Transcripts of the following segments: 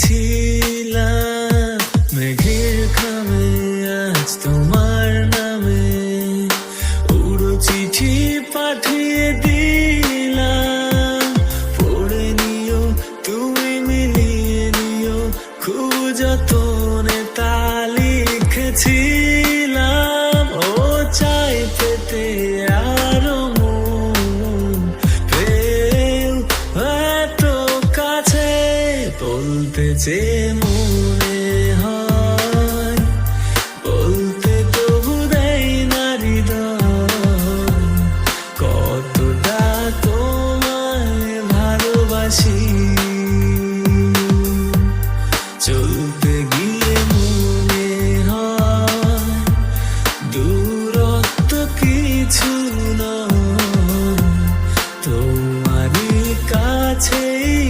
ছিলাম। মেঘের খামে আজ তোমার নামে। উড়ো চিঠি পাঠিয়ে দিলাম। পড়ে নিও, তুমি নিও খুব যত যে মনে হয়, বলতে তবু দেয় না কতটা তোমায় ভালোবাসি। চলতে গিয়ে মনে হয়, দূরত্ব কিছু নয়। তোমারই কাছেই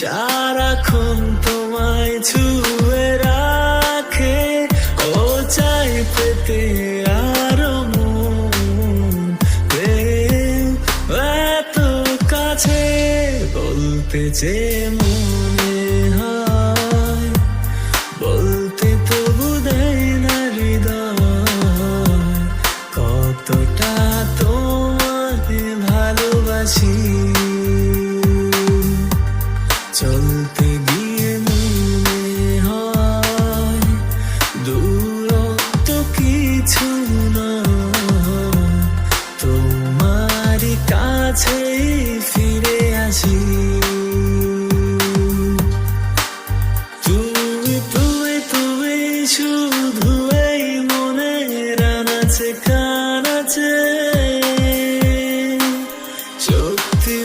সারাক্ষণ তোমায় ছুঁয়ে রাখে, ও চাই পেতে আরও এত কাছে, বলতে যে মনে হয়, বলতে দেয় না কতটা ভালোবাসি হয় দূরত্ব কিছু না তোমারই কাছেই ফিরে আসি। তুমি মনে সত্যি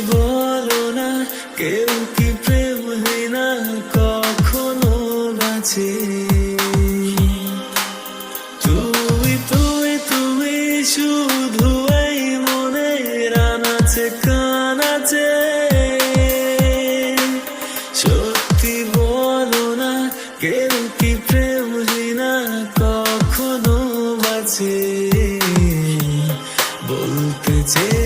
না, কেউ কি হয় না কখনো বাঁচে। তুমি তুমি তুমি শুধু এই মনে রানাছে কানাছে সত্যি বলো না, কেউ কি প্রেম না কখনো বাঁচে। বলতে চেয়ে